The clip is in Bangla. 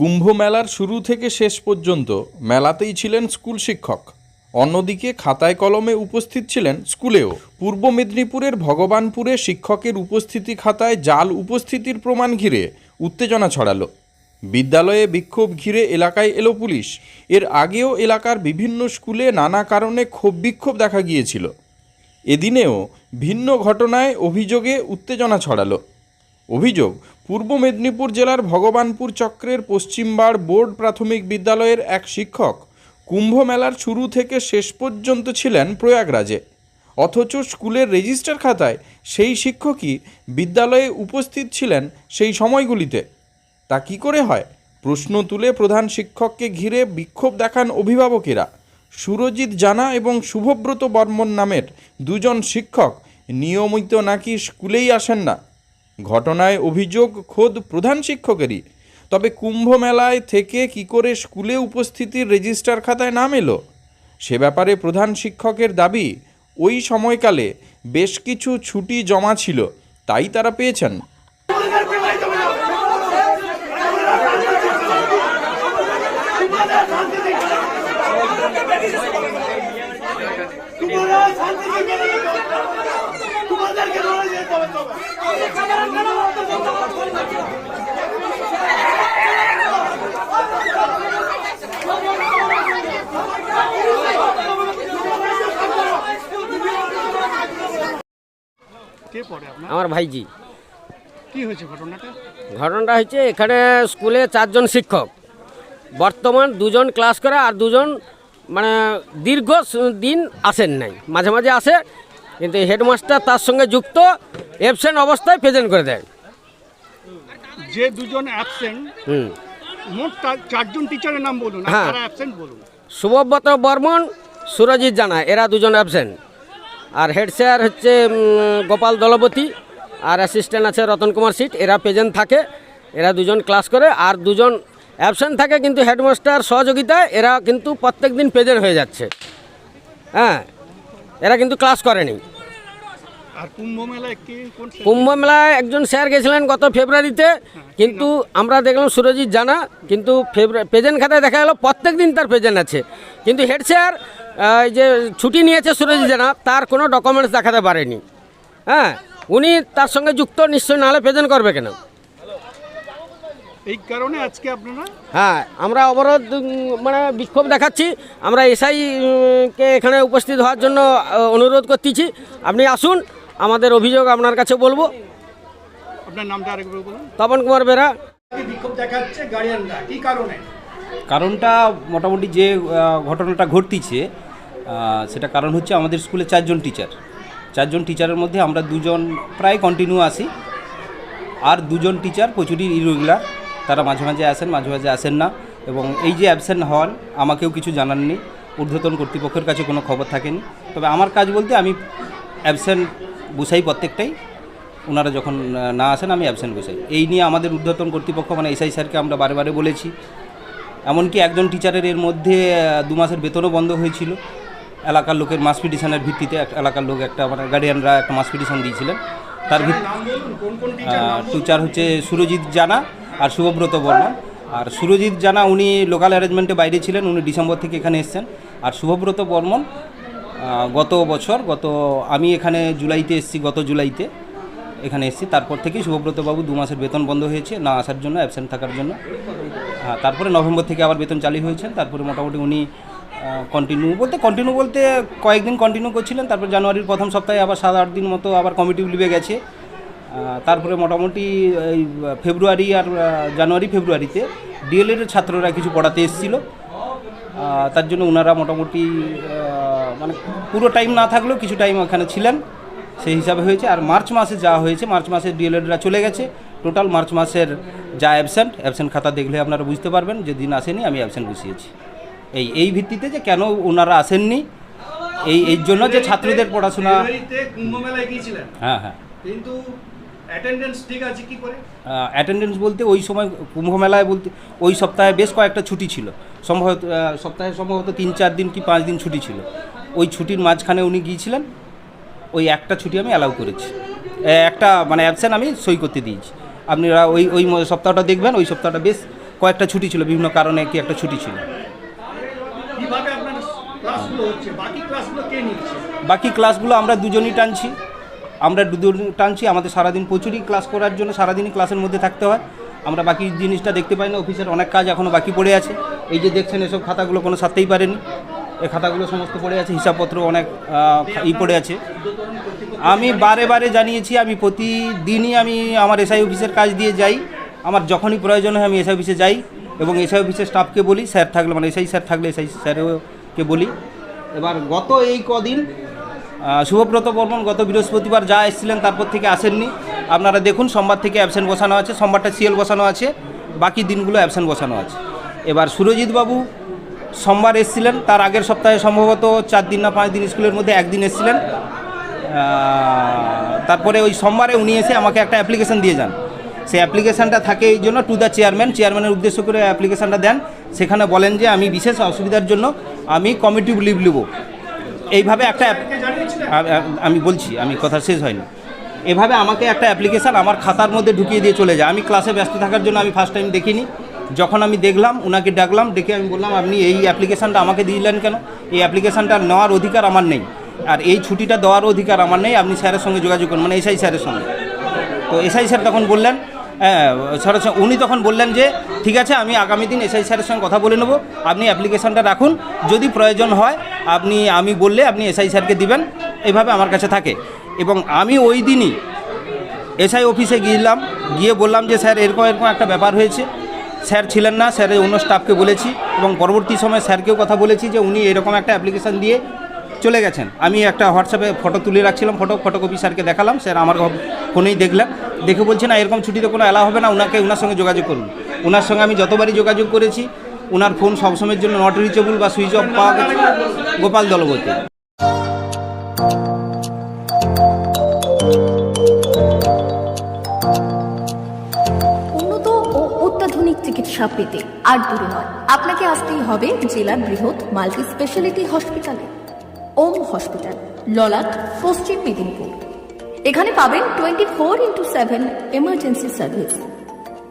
কুম্ভ মেলার শুরু থেকে শেষ পর্যন্ত মেলাতেই ছিলেন স্কুল শিক্ষক। অন্যদিকে খাতায় কলমে উপস্থিত ছিলেন স্কুলেও। পূর্ব মেদিনীপুরের ভগবানপুরে শিক্ষকের উপস্থিতি খাতায় জাল উপস্থিতির প্রমাণ ঘিরে উত্তেজনা ছড়ালো। বিদ্যালয়ে বিক্ষোভ ঘিরে এলাকায় এলো পুলিশ। এর আগেও এলাকার বিভিন্ন স্কুলে নানা কারণে ক্ষোভ বিক্ষোভ দেখা গিয়েছিল। এদিনেও ভিন্ন ঘটনায় অভিযোগে উত্তেজনা ছড়ালো। অভিযোগ, পূর্ব মেদিনীপুর জেলার ভগবানপুর চক্রের পশ্চিমবার বোর্ড প্রাথমিক বিদ্যালয়ের এক শিক্ষক কুম্ভ মেলার শুরু থেকে শেষ পর্যন্ত ছিলেন প্রয়াগরাজে। অথচ স্কুলের রেজিস্টার খাতায় সেই শিক্ষকই বিদ্যালয়ে উপস্থিত ছিলেন সেই সময়গুলিতে। তা কি করে হয়? প্রশ্ন তুলে প্রধান শিক্ষককে ঘিরে বিক্ষোভ দেখান অভিভাবকেরা। সুরজিৎ জানা এবং শুভব্রত বর্মন নামের দুজন শিক্ষক নিয়মিত নাকি স্কুলেই আসেন না। ঘটনায় অভিযোগ খোদ প্রধান শিক্ষকেরই। তবে কুম্ভ মেলায় থেকে কি করে স্কুলে উপস্থিতির রেজিস্টার খাতায় নাম এলো? সে ব্যাপারে প্রধান শিক্ষকের দাবি, ওই সময়কালে বেশ কিছু ছুটি জমা ছিল, তাই তারা পেয়েছেন তোমরা শান্তি থেকে তোমাদেরকে ধরে যেতে হবে তবে কে পড়ে আপনার আমার ভাইজি। কি হয়েছে ঘটনাটা? ঘটনাটা হচ্ছে এখানে স্কুলে চারজন শিক্ষক। বর্তমান দুজন ক্লাস করে আর দুজন মানে দীর্ঘ দিন আসেন নাই। মাঝে মাঝে আসে কিন্তু হেডমাস্টার তার সঙ্গে যুক্ত অ্যাবসেন্ট অবস্থায় প্রেজেন্ট করে দেয়। যে দুজন অ্যাবসেন্ট হুম। মোট চারজন টিচারের নাম বলুন হ্যাঁ। অ্যাবসেন্ট বলুন? শুভব্রত বর্মন সুরজিৎ জানা এরা দুজন অ্যাবসেন্ট আর হেড স্যার হচ্ছে গোপাল দলপতি আর অ্যাসিস্ট্যান্ট আছে রতন কুমার সিট এরা প্রেজেন্ট থাকে এরা দুজন ক্লাস করে আর দুজন অ্যাবসেন্ট থাকে কিন্তু হেডমাস্টার সহযোগিতায় এরা কিন্তু প্রত্যেক দিন প্রেজেন্ট হয়ে যাচ্ছে। হ্যাঁ। এরা কিন্তু ক্লাস করেনি। আর কুম্ভ মেলায় একজন স্যার গেছিলেন গত ফেব্রুয়ারিতে কিন্তু আমরা দেখলাম সুরজিৎ জানা কিন্তু প্রেজেন্ট খাতায় দেখা গেল প্রত্যেক দিন তার প্রেজেন্ট আছে। কিন্তু হেড স্যার এই যে ছুটি নিয়েছে সুরজিৎ জানা তার কোনো ডকুমেন্টস দেখাতে পারেনি। হ্যাঁ উনি তার সঙ্গে যুক্ত নিশ্চয়ই নাহলে প্রেজেন্ট করবে কেন? এই কারণে আজকে আপনারা হ্যাঁ আমরা অবরোধ মানে বিক্ষোভ দেখাচ্ছি। আমরা এসআই কে এখানে উপস্থিত হওয়ার জন্য অনুরোধ করতেছি। আপনি আসুন আমাদের অভিযোগ আপনার কাছে বলব। আপনার নামটা আরেকবার বলুন। তপন কুমার বেরা। বিক্ষোভ দেখাচ্ছে গার্ডিয়ানরা কি কারণে? কারণটা মোটামুটি যে ঘটনাটা ঘটতিছে সেটা কারণ হচ্ছে আমাদের স্কুলে চারজন টিচার। চারজন টিচারের মধ্যে আমরা দুজন প্রায় কন্টিনিউ আসি আর দুজন টিচার প্রচুরই ইরেগুলার তারা মাঝে মাঝে আসেন মাঝে মাঝে আসেন না। এবং এই যে অ্যাবসেন্ট হন আমাকেও কিছু জানাননি। ঊর্ধ্বতন কর্তৃপক্ষের কাছে কোনো খবর থাকেনি। তবে আমার কাজ বলতে আমি অ্যাবসেন্ট বসাই প্রত্যেকটাই। ওনারা যখন না আসেন আমি অ্যাবসেন্ট বসাই। এই নিয়ে আমাদের ঊর্ধ্বতন কর্তৃপক্ষ মানে এসআই স্যারকে আমরা বারে বারে বলেছি। এমনকি একজন টিচারের এর মধ্যে দু মাসের বেতনও বন্ধ হয়েছিল। এলাকার লোকের মাস পিটিশনের ভিত্তিতে এক এলাকার লোক একটা মানে গার্ডিয়ানরা একটা মাস পিটিশন দিয়েছিলেন। তার ভিত্তি টিচার হচ্ছে সুরজিৎ জানা। আর শুভব্রত বর্মন আর সুরজিৎ জানা, উনি লোকাল অ্যারেঞ্জমেন্টে বাইরে ছিলেন, উনি ডিসেম্বর থেকে এখানে এসেছেন। আর শুভব্রত বর্মন গত বছর, গত, আমি এখানে জুলাইতে এসছি, গত জুলাইতে এখানে এসেছি। তারপর থেকেই শুভব্রতবাবু দু মাসের বেতন বন্ধ হয়েছে, না আসার জন্য অ্যাবসেন্ট থাকার জন্য। হ্যাঁ তারপরে নভেম্বর থেকে আবার বেতন চালু হয়েছেন। তারপরে মোটামুটি উনি কন্টিনিউ বলতে কন্টিনিউ বলতে কয়েকদিন কন্টিনিউ করছিলেন। তারপর জানুয়ারির প্রথম সপ্তাহে আবার সাত আট দিন মতো আবার কমিটি লিভে গেছে। তারপরে মোটামুটি এই ফেব্রুয়ারি আর জানুয়ারি ফেব্রুয়ারিতে ডিএলএডের ছাত্ররা কিছু পড়াতে এসেছিল। তার জন্য ওনারা মোটামুটি মানে পুরো টাইম না থাকলেও কিছু টাইম ওখানে ছিলেন। সেই হিসাবে হয়েছে। আর মার্চ মাসে যা হয়েছে মার্চ মাসে ডিএলএডরা চলে গেছে। টোটাল মার্চ মাসের যা অ্যাবসেন্ট অ্যাবসেন্ট খাতা দেখলে আপনারা বুঝতে পারবেন যে দিন আসেনি আমি অ্যাবসেন্ট বসিয়েছি। এই এই ভিত্তিতে যে কেন ওনারা আসেননি এই এই জন্য যে ছাত্রদের পড়াশোনা হ্যাঁ হ্যাঁ। কিন্তু অ্যাটেন্ডেন্স ঠিক আছে কি করে? অ্যাটেন্ডেন্স বলতে ওই সময় কুম্ভ মেলায় বলতে ওই সপ্তাহে বেশ কয়েকটা ছুটি ছিল। সম্ভবত সপ্তাহে সম্ভবত তিন চার দিন কি পাঁচ দিন ছুটি ছিল। ওই ছুটির মাঝখানে উনি গিয়েছিলেন ওই একটা ছুটি আমি অ্যালাউ করেছি। একটা মানে অ্যাবসেন্ট আমি সই করতে দিয়েছি। আপনারা ওই ওই সপ্তাহটা দেখবেন ওই সপ্তাহটা বেশ কয়েকটা ছুটি ছিল বিভিন্ন কারণে কি একটা ছুটি ছিল। বাকি ক্লাসগুলো আমরা দুজনই টানছি। আমরা দুজন টানছি, আমাদের সারাদিন প্রচুরই ক্লাস করার জন্য সারাদিনই ক্লাসের মধ্যে থাকতে হয়। আমরা বাকি জিনিসটা দেখতে পাই না অফিসের অনেক কাজ এখনও বাকি পড়ে আছে। এই যে দেখছেন, এসব খাতাগুলো কোনো সারতেই পারেনি। এই খাতাগুলো সমস্ত পড়ে আছে, হিসাবপত্র অনেক ই পড়ে আছে। আমি বারে বারে জানিয়েছি, আমি প্রতিদিনই আমি আমার এসআই অফিসের কাজ দিয়ে যাই। আমার যখনই প্রয়োজন হয়, আমি এসআই অফিসে যাই এবং এসআই অফিসের স্টাফকে বলি, স্যার থাকলে মানে এসআই স্যার থাকলে এসআই স্যারকে বলি। এবার গত এই কদিন শুভব্রত বর্মন গত বৃহস্পতিবার যা এসেছিলেন তারপর থেকে আসেননি। আপনারা দেখুন, সোমবার থেকে অ্যাবসেন্ট বসানো আছে, সোমবারটা সিএল বসানো আছে, বাকি দিনগুলো অ্যাবসেন্ট বসানো আছে। এবার সুরজিৎ বাবু সোমবার এসেছিলেন, তার আগের সপ্তাহে সম্ভবত চার দিন না পাঁচ দিন স্কুলের মধ্যে একদিন এসেছিলেন। তারপরে ওই সোমবারে উনি এসে আমাকে একটা অ্যাপ্লিকেশান দিয়ে যান। সেই অ্যাপ্লিকেশানটা থাকে এই জন্য টু দ্য চেয়ারম্যান চেয়ারম্যানের উদ্দেশ্য করে অ্যাপ্লিকেশানটা দেন। সেখানে বলেন যে, আমি বিশেষ অসুবিধার জন্য আমি কমিটি লিভ নেব। এইভাবে একটা আমি বলছি, আমি কথা শেষ হয়নি। এভাবে আমাকে একটা অ্যাপ্লিকেশান আমার খাতার মধ্যে ঢুকিয়ে দিয়ে চলে যায়। আমি ক্লাসে ব্যস্ত থাকার জন্য আমি ফার্স্ট টাইম দেখিনি। যখন আমি দেখলাম ওনাকে ডাকলাম, ডেকে আমি বললাম, আপনি এই অ্যাপ্লিকেশানটা আমাকে দিলেন কেন? এই অ্যাপ্লিকেশানটা নেওয়ার অধিকার আমার নেই। আর এই ছুটিটা দেওয়ার অধিকার আমার নেই। আপনি স্যারের সঙ্গে যোগাযোগ করুন। মানে এসআই স্যারের সঙ্গে। তো এসআই স্যার তখন বললেন হ্যাঁ সরাসরি উনি তখন বললেন যে, ঠিক আছে, আমি আগামী দিন এসআই স্যারের সঙ্গে কথা বলে নেব। আপনি অ্যাপ্লিকেশানটা রাখুন। যদি প্রয়োজন হয় আপনি, আমি বললে আপনি এসআই স্যারকে দিবেন এইভাবে আমার কাছে থাকে। এবং আমি ওই দিনই এসআই অফিসে গিয়েছিলাম গিয়ে বললাম যে স্যার, এরকম এরকম একটা ব্যাপার হয়েছে। স্যার ছিলেন না স্যার অন্য স্টাফকে বলেছি এবং পরবর্তী সময় স্যারকেও কথা বলেছি যে উনি এরকম একটা অ্যাপ্লিকেশান দিয়ে চলে গেছেন। আমি একটা হোয়াটসঅ্যাপে ফটো তুলে রাখছিলাম, ফটো, ফটোকপি স্যারকে দেখালাম, স্যার আমার ফোনেই দেখলাম দেখে বলছে না, এরকম ছুটিতে কোনো অ্যালাউ হবে না ওনাকে ওনার সঙ্গে যোগাযোগ করুন। ওনার সঙ্গে আমি যতবারই যোগাযোগ করেছি ওনার ফোন সবসময়ের জন্য নট রিচেবল বা সুইচ অফ পাওয়া গেছে। গোপাল দলবতী। উন্নত ও অত্যাধুনিক চিকিৎসা পেতে আর দূরে নয়। আপনাকে আসতেই হবে জেলার বৃহৎ মাল্টি স্পেশালিটি হসপিটালে। ওম হসপিটাল, ললাট, পশ্চিম মেদিনীপুর। এখানে পাবেন twenty four into seven emergency service